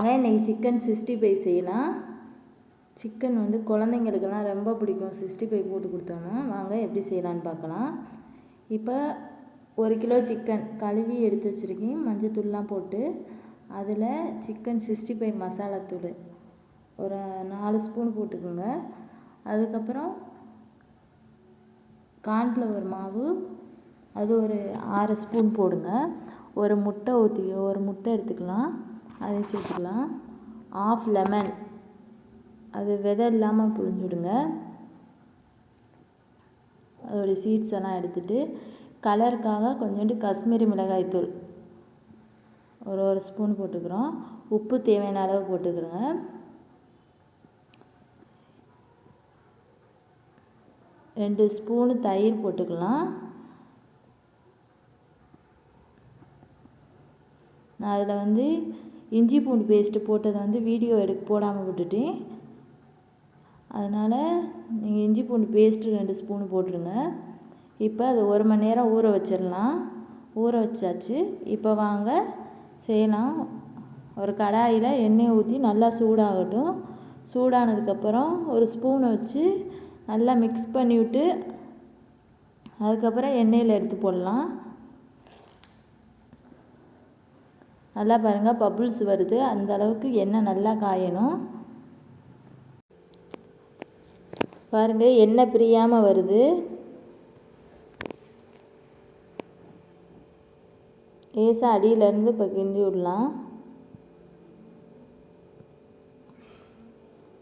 வாங்க இன்றைக்கி chicken sixty five செய்யலாம். சிக்கன் வந்து குழந்தைங்களுக்கெல்லாம் ரொம்ப பிடிக்கும். சிக்ஸ்டி ஃபைவ் போட்டு கொடுத்தோன்னா வாங்க எப்படி செய்யலான்னு பார்க்கலாம். இப்போ ஒரு கிலோ சிக்கன் கழுவி எடுத்து வச்சுருக்கேன். மஞ்சத்தூள்லாம் போட்டு அதில் சிக்கன் சிக்ஸ்டி ஃபைவ் மசாலாத்தூள் ஒரு நாலு ஸ்பூன் போட்டுக்கோங்க. அதுக்கப்புறம் கார்ன்ஃப்ளவர் மாவு அது ஒரு ஆறு ஸ்பூன் போடுங்க. ஒரு முட்டை ஊற்றி ஒரு முட்டை எடுத்துக்கலாம். அதை சேர்த்துக்கலாம். ஆஃப் லெமன் அது விதை இல்லாமல் புழிஞ்சுடுங்க அதோடைய சீட்ஸ் எல்லாம் எடுத்துட்டு கலருக்காக கொஞ்சோண்டு காஷ்மீரி மிளகாய் தூள். ஒரு ஒரு ஸ்பூன் போட்டுக்கிறோம். உப்பு தேவையான அளவு போட்டுக்கிறோங்க. ரெண்டு ஸ்பூனு தயிர் போட்டுக்கலாம். நான் அதில் வந்து இஞ்சி பூண்டு பேஸ்ட்டு போட்டதை வந்து வீடியோ எடுக்க போடாமல் விட்டுட்டேன் அதனால் நீங்கள் இஞ்சி பூண்டு பேஸ்ட்டு ரெண்டு ஸ்பூன் போட்டுருங்க. இப்போ அது ஒரு மணி நேரம் ஊற வச்சிடலாம் ஊற வச்சாச்சு. இப்போ வாங்க செய்யலாம். ஒரு கடாயில் எண்ணெய் ஊற்றி நல்லா சூடாகட்டும். சூடானதுக்கப்புறம் ஒரு ஸ்பூனை வச்சு நல்லா மிக்ஸ் பண்ணிவிட்டு அதுக்கப்புறம் எண்ணெயில் எடுத்து போடலாம். நல்லா பாருங்கள் பபுள்ஸ் வருது. அந்த அளவுக்கு எண்ணெய் நல்லா காயணும். பாருங்கள் எண்ணெய் பிரியாமல் வருது. லேசாக அடியிலேருந்து இப்போ கிண்டி விடலாம்.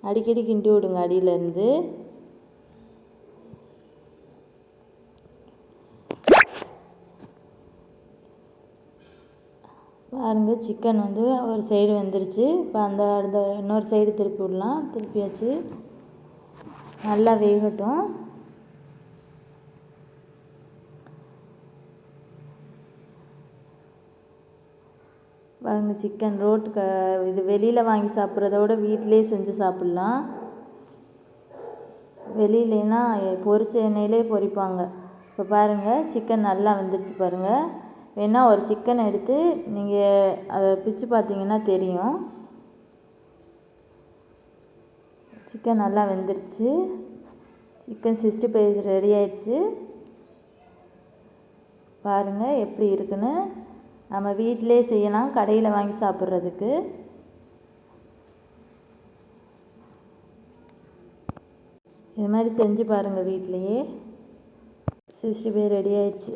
அடிக்கடி கிண்டி விடுங்க அடியிலேருந்து பாருங்க சிக்கன் வந்து ஒரு சைடு வெந்துருச்சு. இப்போ அந்த அந்த இன்னொரு சைடு திருப்பி விடலாம். திருப்பியாச்சு. நல்லா வேகட்டும். பாருங்க சிக்கன் ரோட்டு க இது வெளியில் வாங்கி சாப்பிட்றத விட வீட்டிலே செஞ்சு சாப்பிட்லாம். வெளியிலனா பொரிச்ச எண்ணெயிலே பொரிப்பாங்க. இப்போ பாருங்கள் சிக்கன் நல்லா வெந்துருச்சு பாருங்கள் வேணால் ஒரு சிக்கன் எடுத்து நீங்கள் அதை பிச்சு பார்த்தீங்கன்னா தெரியும். சிக்கன் நல்லா வெந்துருச்சு. சிக்கன் சிக்ஸ்டி ஃபைவ் ரெடி ஆயிடுச்சு. பாருங்கள் எப்படி இருக்குன்னு. நம்ம வீட்டிலே செய்யலாம். கடையில் வாங்கி சாப்பிட்றதுக்கு. இது மாதிரி செஞ்சு பாருங்கள் வீட்லேயே சிக்ஸ்டி ஃபைவ் ரெடி ஆயிடுச்சு.